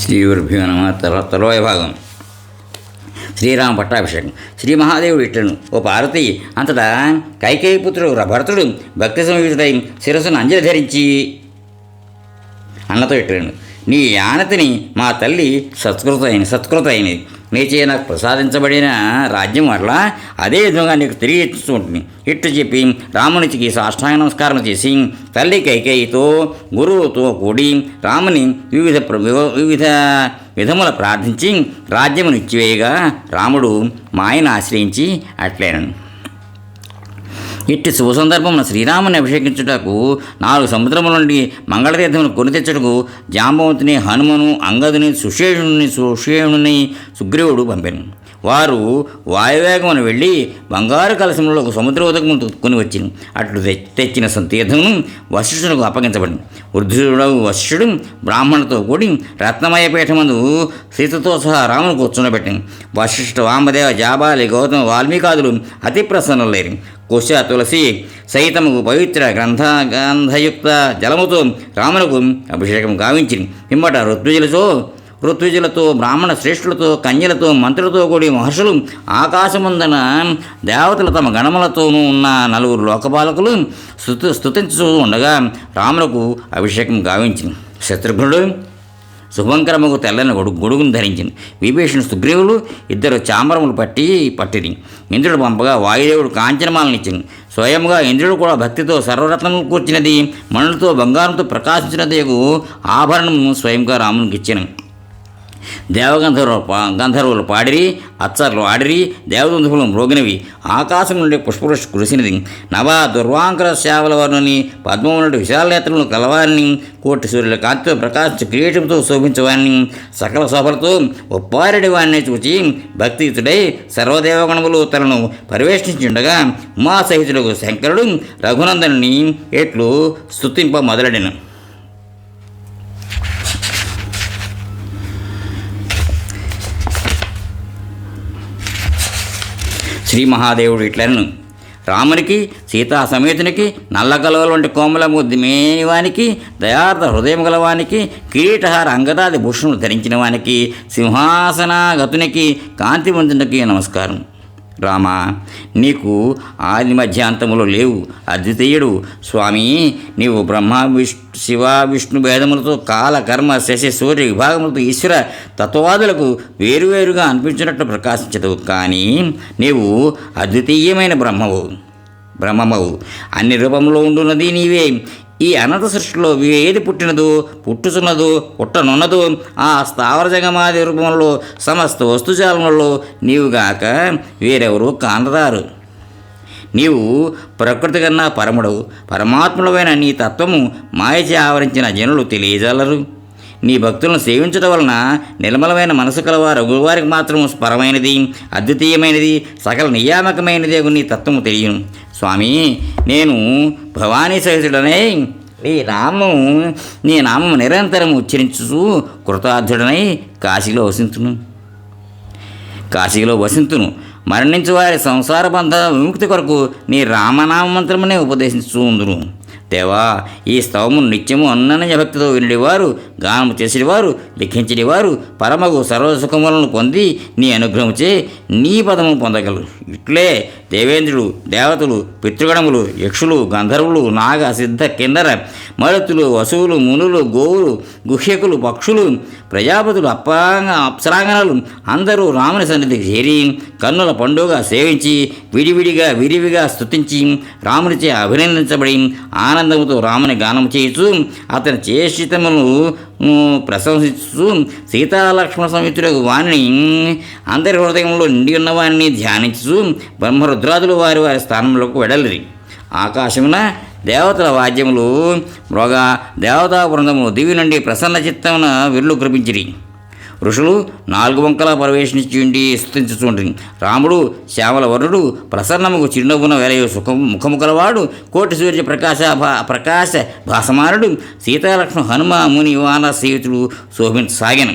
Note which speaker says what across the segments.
Speaker 1: శ్రీ గురుభ్యో నమ. తల తలోయ భాగం. శ్రీరామ పట్టాభిషేకం. శ్రీ మహాదేవుడు ఇట్లను. ఓ పార్వతి అంతటా కైకేయి పుత్రుడు భరతుడు భక్తి సంయుతుడై శిరస్సును అంజలి ధరించి అన్నతో ఇట్లను. నీ ఆనతిని మా తల్లి సత్కృత అయిన సత్కృత అయినది నీచే నాకు ప్రసాదించబడిన రాజ్యం వల్ల అదే విధంగా నీకు తిరిగి ఇస్తూ ఉంటుంది. ఇట్టు చెప్పి రామునికి సాష్టాంగ నమస్కారం చేసి తల్లి కైకేయితో గురువుతో కూడి రాముని వివిధ ప్ర- వివిధ విధముల ప్రార్థించి రాజ్యమును ఇచ్చివేయగా రాముడు మాయను ఆశ్రయించి అట్లేనను. ఇట్టి శుభ సందర్భమున శ్రీరాముని అభిషేకించుటకు నాలుగు సముద్రముల నుండి మంగళతీర్థమును కొని తెచ్చుటకు జాంబవంతుని హనుమను అంగదుని సుషేణుని సుషేణుని సుగ్రీవుడు పంపాను. వారు వాయువేగమును వెళ్ళి బంగారు కలశంలో ఒక సముద్ర ఉదకము కొని వచ్చింది అట్లు తె- తెచ్చిన తీర్థమును వశిష్ఠునకు అప్పగించబడింది వృద్ధుడు వశిష్ఠుడు బ్రాహ్మణులతో కూడి రత్నమయ పీఠమందు సీతతో సహా రామును కూర్చుండబెట్టింది వశిష్ఠ వామదేవ జాబాలి గౌతమ వాల్మీకాదులు అతి ప్రసన్నులేరు. కుశ తులసి సైతముకు పవిత్ర గ్రంథ గంధయుక్త జలముతో రామునకు అభిషేకం గావించింది పిమ్మట ఋత్విజులతో ఋత్విజులతో బ్రాహ్మణ శ్రేష్ఠులతో కన్యలతో మంత్రులతో కూడి మహర్షులు ఆకాశముందన దేవతలు తమ గణములతోనూ ఉన్న నలుగురు లోకపాలకులు స్థుతి స్థుతించుతూ ఉండగా రామునకు అభిషేకం గావించింది శత్రుఘ్నుడు శుభంకరముకు తెల్లని గొడుగు గొడుగును ధరించింది. విభీషణ సుగ్రీవులు ఇద్దరు చామరములు పట్టి పట్టిరి. ఇంద్రుడు పంపగా వాయుదేవుడు కాంచనమాలను ఇచ్చింది. స్వయంగా ఇంద్రుడు కూడా భక్తితో సర్వరత్నములు కూర్చినది మణులతో బంగారంతో ప్రకాశించినది ఆభరణము స్వయంగా రామునికి ఇచ్చాను. దేవగంధర్వ గంధర్వులు పాడిరి అచ్చర్లు ఆడిరి దేవదంధువులు మ్రోగినవి ఆకాశం నుండి పుష్పవృష్టి కురిసినది. నవ దుర్వాంకర శావల వర్ణుని పద్మమునుడి విశాల నేత్రములు కలవారిని కోటి సూర్యుల కాంతితో ప్రకాశించే కిరీటంతో శోభించవారిని. సకల శోభలతో ఒప్పారెడి వారిని చూచి భక్తియుతుడై సర్వదేవగణములు తనను పరివేష్టించుండగా ఉమాసహితుడు శంకరుడు రఘునందనుని ఎట్లు స్తుతింప మొదలడిను. శ్రీ మహాదేవుడు ఇట్లను రామునికి సీతా సమేతునికి నల్ల కలవల వంటి కోమలము మేనివానికి దయార్థ హృదయం గలవానికి కిరీటహార అంగదాది భూషణులు ధరించిన వానికి సింహాసనాగతునికి కాంతివంతునికి నమస్కారం. రామా నీకు ఆది మధ్యాంతములు లేవు. అద్వితీయుడు స్వామి నీవు బ్రహ్మ విష్ణు శివ విష్ణు భేదములతో కాల కర్మ శశి సూర్య విభాగములతో ఈశ్వర తత్వవాదులకు వేరువేరుగా అనిపించినట్లు ప్రకాశించదు. కానీ నీవు అద్వితీయమైన బ్రహ్మవు బ్రహ్మమవు. అన్ని రూపంలో ఉండున్నది నీవే. ఈ అనంత సృష్టిలో ఏది పుట్టినదో పుట్టుచున్నదో పుట్టనున్నదో ఆ స్థావర జగమాది రూపంలో సమస్త వస్తుజాలములలో నీవుగాక వేరెవరూ కానరారు. నీవు ప్రకృతి కన్నా పరముడవు పరమాత్ముడమైన నీ తత్వము మాయచే ఆవరించిన జనులు తెలియజాలరు. నీ భక్తులను సేవించడం వలన నిర్మలమైన మనసు కలవారు గురువారికి మాత్రం పరమైనది అద్వితీయమైనది సకల నియామకమైనది నీ తత్వము తెలియను. స్వామి నేను భవానీ సహితుడనై నీ నామం నీ నామం నిరంతరం ఉచ్చరించుచు కృతార్థుడనై కాశీలో వసింతును. కాశీలో వసింతును. మరణించు వారి సంసార బంధ విముక్తి కొరకు నీ రామనామ మంత్రమునే ఉపదేశించు ఉందును దేవా ఈ స్తవము నిత్యము అన్ననయ భక్తితో వినడివారు గానము చేసేవారు లిఖించడివారు పరమగు సర్వసుఖములను పొంది నీ అనుగ్రహముచే నీ పదము పొందగలరు. ఇట్లే దేవేంద్రుడు దేవతలు పితృగణములు యక్షులు గంధర్వులు నాగ సిద్ధ కిందర మరుతులు వసువులు మునులు గోవులు గుహ్యకులు పక్షులు ప్రజాపతులు అప్పాంగ అప్సరాంగనలు అందరూ రాముని సన్నిధికి చేరి కన్నుల పండుగ సేవించి విడివిడిగా విరివిగా స్తుతించి రామునిచే అభినందించబడి ఆనందముతో రాముని గానం చేయుచు అతని చేష్టితమును ఉమ్, ప్రశంసిస్తూ సీతాలక్ష్మణ సమితులకు వాణిని అందరి హృదయంలో నిండి ఉన్న వారిని ధ్యానించు బ్రహ్మరుద్రాదులు వారి వారి స్థానంలోకి వెడలిరి. ఆకాశమున దేవతల వాద్యములు మృగ దేవతా బృందము దివి నుండి ప్రసన్న చిత్తమున విరులు కురిపించిరి. ఋషులు నాలుగు వంకల ప్రవేశించి ఉండి స్థుతించుచుండ్రి. రాముడు శ్యామల వరుడు ప్రసన్నముకు చిరునవ్వున వెలయ సుఖం ముఖము కలవాడు కోటి సూర్య ప్రకాశ భా ప్రకాశ భాసమానుడు సీతాలక్ష్మణ హనుమ ముని వాన సేవితుడు శోభించసాగెను.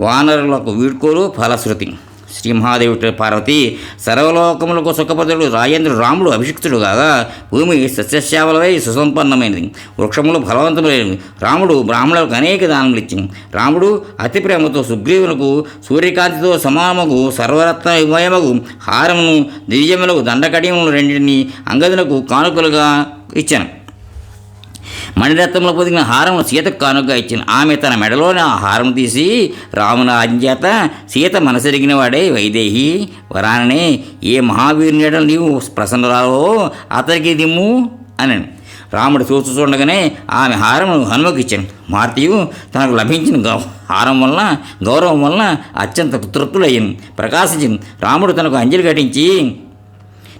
Speaker 1: వానరులకు వీడ్కోలు ఫలశ్రుతి. శ్రీ మహాదేవుడు పార్వతి సర్వలోకములకు సుఖపదుడు రాజేంద్రుడు రాముడు అభిషిక్తుడు కాగా భూమి సస్యశ్యామలమై సుసంపన్నమైనది. వృక్షములు ఫలవంతమైనవి రాముడు బ్రాహ్మణులకు అనేక దానములు ఇచ్చింది రాముడు అతి ప్రేమతో సుగ్రీవునకు సూర్యకాంతితో సమానముకు సర్వరత్న విమయముకు హారమును దివ్యములకు దండకడియములు రెండింటిని అంగదులకు కానుకలుగా ఇచ్చాను. మణిరత్నంలో పొదిగిన హారం సీతకు కానుకగా ఇచ్చిన ఆమె తన మెడలోని ఆ హారం తీసి రాముని ఆజ్ఞాత సీత మనసెరిగిన వాడే వైదేహి. వరాననే ఏ మహావీరుని ఎడల నీవు ప్రసన్నరావో అతనికి దిమ్ము అని రాముడు చూస్తూ చూడగానే ఆమె హారమును హనుమకు ఇచ్చాను. మార్తియు తనకు లభించిన గౌ హారం వలన గౌరవం వలన అత్యంత తృప్తులయ్యింది ప్రకాశించింది రాముడు తనకు అంజలి ఘటించి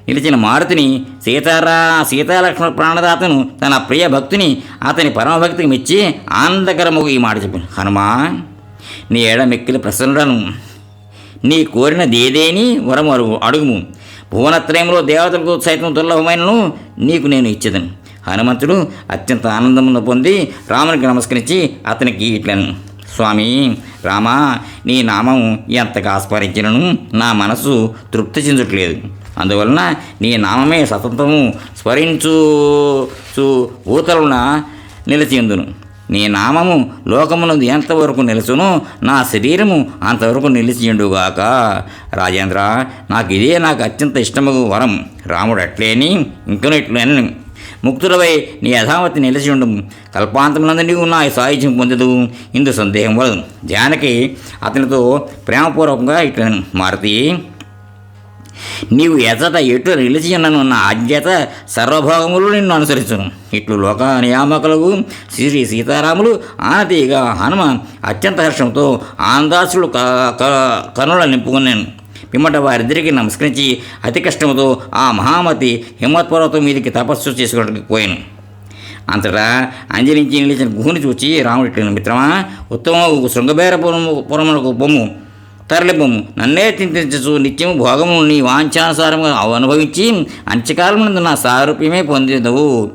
Speaker 1: నిలిచిన మారుతిని సీతారా సీతాలక్ష్మణ ప్రాణదాతను తన ప్రియ భక్తుని అతని పరమభక్తికి మెచ్చి ఆనందకరముగు ఈ మాట చెప్పాను హనుమా నీ ఏడ మెక్కిలి ప్రసన్నుడను? నీ కోరిన దేదేని వరము అడుగు అడుగుము. భువనత్రయంలో దేవతలకు సైతం దుర్లభమైనను నీకు నేను ఇచ్చేదను. హనుమంతుడు అత్యంత ఆనందమును పొంది రామునికి నమస్కరించి అతనికి ఇట్లను స్వామి రామా నీ నామం ఎంతగా ఆస్మరించినను నా మనసు తృప్తి చెందట్లేదు. అందువలన నీ నామమే సతతము స్మరించు చు ఊతలున నిలిచిందును నీ నామము లోకమునందు ఎంతవరకు నిలుచునో నా శరీరము అంతవరకు నిలిచియుండుగాక. రాజేంద్ర నాకు ఇదే నాకు అత్యంత ఇష్టము వరం. రాముడు అట్లేని ఇంకను ఇట్లేని ముక్తులవై నీ యథావతి నిలిచి ఉండు కల్పాంతమునందు నీవు నా సాయుధ్యం పొందదు? ఇందు సందేహం వలదు. జానకి అతనితో ప్రేమపూర్వకంగా ఇట్లా మారుతి నీవు ఎదట ఎటు నిలిచి ఉన్నను ఆజ్ఞత సర్వభోగములు నిన్ను అనుసరించును. ఇట్లు లోక నియామకులకు శ్రీ సీతారాములు ఆనతీగా హనుమ అత్యంత హర్షంతో ఆనందాసులు కనుల నింపుకున్నాను పిమ్మట వారిద్దరికి నమస్కరించి అతి కష్టంతో ఆ మహామతి హిమత్పర్వతం మీదకి తపస్సు చేసుకోవడానికి పోయాను. అంతటా అంజలించి నిలిచిన గుహని చూచి రాముడు మిత్రమా ఉత్తమ శృంగబేరపురము పురములకు బొమ్ము. తరలిబొమ్ము. నన్నే చింతించచ్చు నిత్యము భోగము నీ వాంఛానుసారంగా అనుభవించి అంత్యకాలమునందు నా సారూప్యమే పొందేదవు.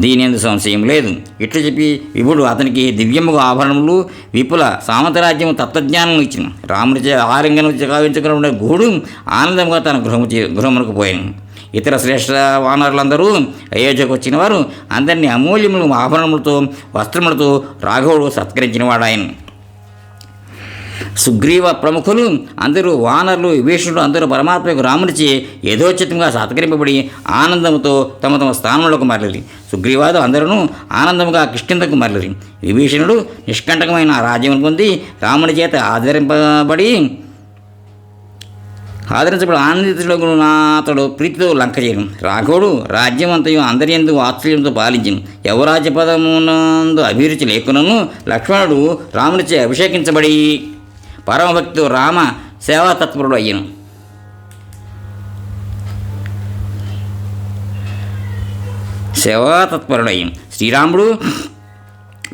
Speaker 1: దీని సంశయం లేదు. ఇట్లు చెప్పి విభుడు అతనికి దివ్యముగా ఆభరణములు విపుల సామంతరాజ్యము తత్వజ్ఞానం ఇచ్చిన. రాముడి చే ఆలింగనం కావించుకున్న గుహుడు ఆనందంగా తన గృహము గృహమునకు పోయాను. ఇతర శ్రేష్ఠ వానరులందరూ అయోధ్యకు వచ్చిన వారు అందరినీ అమూల్యములు ఆభరణములతో వస్త్రములతో రాఘవుడు సత్కరించిన వాడాయను సుగ్రీవ ప్రముఖులు అందరూ వానరులు విభీషణుడు అందరూ పరమాత్మకు రామునిచే యథోచితంగా సత్కరింపబడి ఆనందంతో తమ తమ స్థానంలోకి మరలి సుగ్రీవాదు అందరూ ఆనందంగా కిష్కిందకు మరలి విభీషణుడు నిష్కంటకమైన రాజ్యం పొంది రాముని చేత ఆదరింపబడి ఆదరించబడి ఆనందితుడు అతడు ప్రీతితో లంక చేయను. రాఘవుడు రాజ్యమంతయు అందరి ఎందు ఆశ్చర్యంతో పాలించను. యవరాజ్య పదమునందు అభిరుచి లేకునను లక్ష్మణుడు రామునిచే అభిషేకించబడి పరమభక్తుడు రామ సేవాతత్పరుడు అయ్యను. సేవాతత్పరుడు అయ్యను. శ్రీరాముడు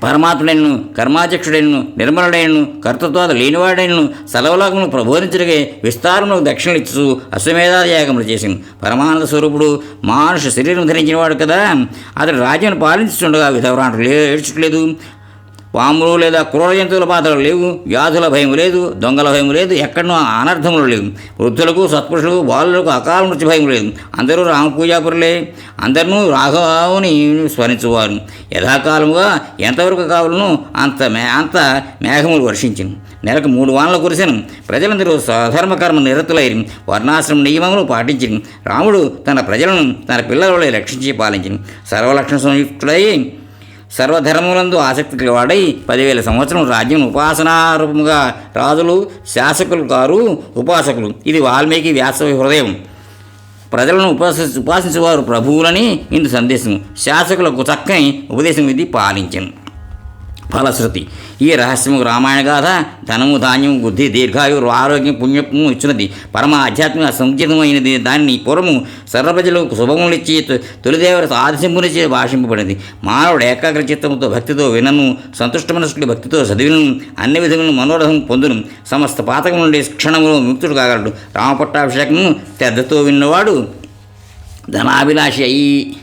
Speaker 1: పరమాత్ముడైనను కర్మాధ్యక్షుడైనను నిర్మలుడైనను కర్తృత్వాద లేనివాడైనను సలవలాగమును ప్రబోధించడగే విస్తారమును దక్షిణలిచ్చు అశ్వమేధాయాగములు చేసింది పరమానంద స్వరూపుడు మానుష శరీరం ధరించినవాడు కదా. అతడు రాజ్యాన్ని పాలించుండగా విధవరాంటు లే ఏడ్చుట్లేదు పాములు లేదా క్రూర జంతువుల బాధలు లేవు వ్యాధుల భయం లేదు దొంగల భయం లేదు ఎక్కడనో అనర్థములు లేవు. వృద్ధులకు సత్పురుషులకు బాలులకు అకాల మృత్యు భయం లేదు. అందరూ రామపూజాపురులే అందరినూ రాఘవుని స్మరించువారు. యథాకాలముగా ఎంతవరకు కావాలను అంత మే అంత మేఘములు వర్షించింది నెలకు మూడు వానలు కురిసిన. ప్రజలందరూ స్వధర్మకర్మ నిరతులైరి. వర్ణాశ్రమ నియమములు పాటించింది రాముడు తన ప్రజలను తన పిల్లల రక్షించి పాలించింది సర్వలక్షణ సంయుక్తుడై సర్వధర్మములందు ఆసక్తి గలవాడై పదివేల సంవత్సరం రాజ్యం ఉపాసనారూపముగా రాజులు శాసకులు కారు ఉపాసకులు. ఇది వాల్మీకి వ్యాస హృదయం. ప్రజలను ఉపాసి ఉపాసించేవారు ప్రభువులని ఇందు సందేశం శాసకులకు చక్కని ఉపదేశం ఇది పాలించను. ఫలశ్రుతి. ఈ రహస్యము రామాయణ గాథ ధనము ధాన్యము బుద్ధి దీర్ఘాయు ఆరోగ్యం పుణ్యము ఇచ్చినది. పరమ ఆధ్యాత్మిక సంచితమైనది దాన్ని పూర్వము సర్వప్రజలకు శుభములిచ్చి తొలిదేవర ఆదిశంపునిచే భాషింపబడింది మానవుడు ఏకాగ్ర చిత్తముతో భక్తితో వినను సంతుష్ట మనస్కుడి భక్తితో చదివిను అన్ని విధములను మనోరథం పొందును. సమస్త పాతకం నుండి క్షణములో ముక్తుడు కాగలడు. రామపట్టాభిషేకము శ్రద్ధతో విన్నవాడు ధనాభిలాషి అయి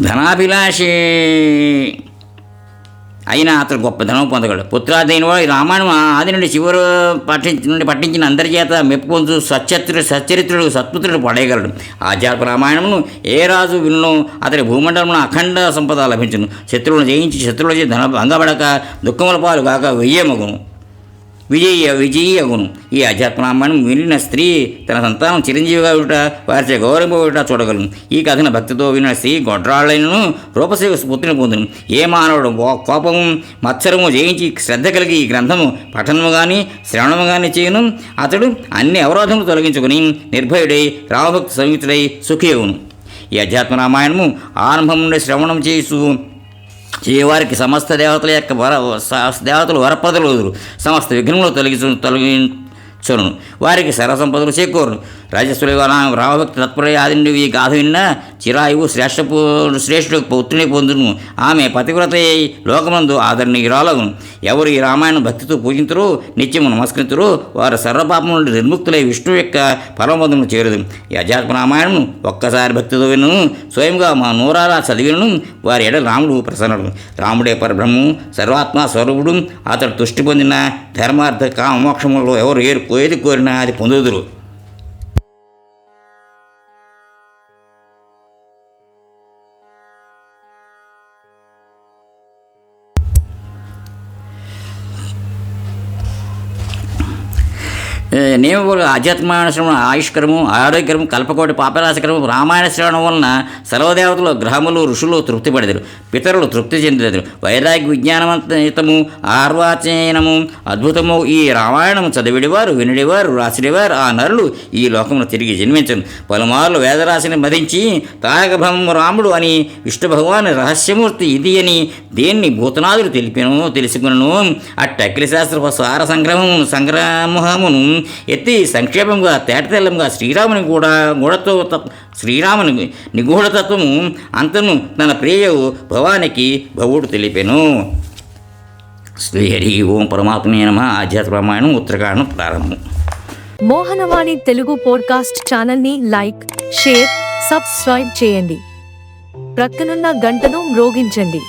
Speaker 1: ధనాభిలాషి. అయినా అతడు గొప్ప ధనం పొందగలడు. పుత్రాదైన వాడు రామాయణం ఆది నుండి చివరి పఠించి నుండి పట్టించిన అందరి చేత మెప్పుకొంచు సచ్చరిత్రుడు సచ్చరిత్రుడు సత్పుత్రుడు పడేయగలడు. ఆధ్యాత్మ రామాయణమును ఏ రాజు విన్ను అతడి భూమండలంలో అఖండ సంపద లభించును. శత్రువులను జయించి శత్రువుల చేత ధన భంగపడక దుఃఖముల పాలు కాక వెయ్యమగును విజయ విజయగును ఈ అధ్యాత్మ వినిన స్త్రీ తన సంతానం చిరంజీవిగా ఉంట వారిచే గౌరవింపబడుట చూడగలను. ఈ కథను భక్తితో విన్న స్త్రీ గొడ్రాళ్ళను రూపసేవ స్ఫూర్తిని పొందును. ఏ మానవుడు కోపము మత్సరము జయించి శ్రద్ధ కలిగి ఈ గ్రంథము పఠనము కానీ శ్రవణము కానీ చేయను. అతడు అన్ని అవరోధములు తొలగించుకుని నిర్భయుడై రామభక్తి సంయుక్తుడై సుఖీయవును. ఈ అధ్యాత్మ రామాయణము ఆరంభం నుండి శ్రవణం చేసు చేయవారికి సమస్త దేవతల యొక్క వర దేవతలు వరపదలు వదులు సమస్త విఘ్నములు తొలగించు తొలగించును వారికి సర్వసంపదలు చేకూరును. రాజస్వరి రామభక్తి తత్పర ఈ గాథ విన్న చిరాయువు శ్రేష్ఠ శ్రేష్ఠుడు పుత్రుని పొందును. ఆమె పతివ్రత లోకమందు ఆదరణీయురాలగును ఎవరు ఈ రామాయణం భక్తితో పూజించరు నిత్యము నమస్కరించరు వారు సర్వపాపం నుండి నిర్ముక్తులై విష్ణు యొక్క పరమపదమును చేరదు యజాత్మ రామాయణం ఒక్కసారి భక్తితో విను స్వయంగా మా నూరారా చదివినను. వారి ఎడ రాముడు ప్రసన్నుడు. రాముడే పరబ్రహ్మము సర్వాత్మ స్వరూపుడు. అతడు తుష్టి పొందిన ధర్మార్థ కామమోక్షములో ఎవరు ఏరు ఏది కోరినా అది పొందుదురు. ఏ, నియమపూర్వ ఆయుష్కరము ఆరోగ్యము కల్పకోటి పాపరాశకరము రామాయణ శ్రవణం వలన సర్వదేవతలు గ్రహములు ఋషులు తృప్తి పడెదరు. పితరులు తృప్తి చెందలేదు. వైరాగ్య విజ్ఞానవంతము ఆర్వాచయనము అద్భుతము ఈ రామాయణము చదివిడివారు వినిడివారు రాసిడివారు ఆ నరులు ఈ లోకంలో తిరిగి జన్మించను. పలుమార్లు వేదరాశిని మధించి తారక రాముడు అని విష్ణు భగవాన్ రహస్యమూర్తి ఇది అని దేన్ని భూతనాథుడు తెలిపినో తెలుసుకును అట్ట అఖిల శాస్త్ర సార సంగ్రహము సంగ్రామమును ఎత్తి సంక్షేపంగా తేటతెల్లంగా శ్రీరాముని కూడా గూఢతో శ్రీరాముని నిగూఢతత్వము అంతను తన ప్రియవు భవానికి భవుడు తెలిపెను. శ్రీ హరి ఓం పరమాత్మే నమ. ఆధ్యాత్మ రామాయణం ఉత్తరకాండం ప్రారంభం.
Speaker 2: మోహనవాణి తెలుగు పోడ్కాస్ట్ ఛానల్ని లైక్ షేర్ సబ్స్క్రైబ్ చేయండి. ప్రక్కనున్న గంటను మ్రోగించండి.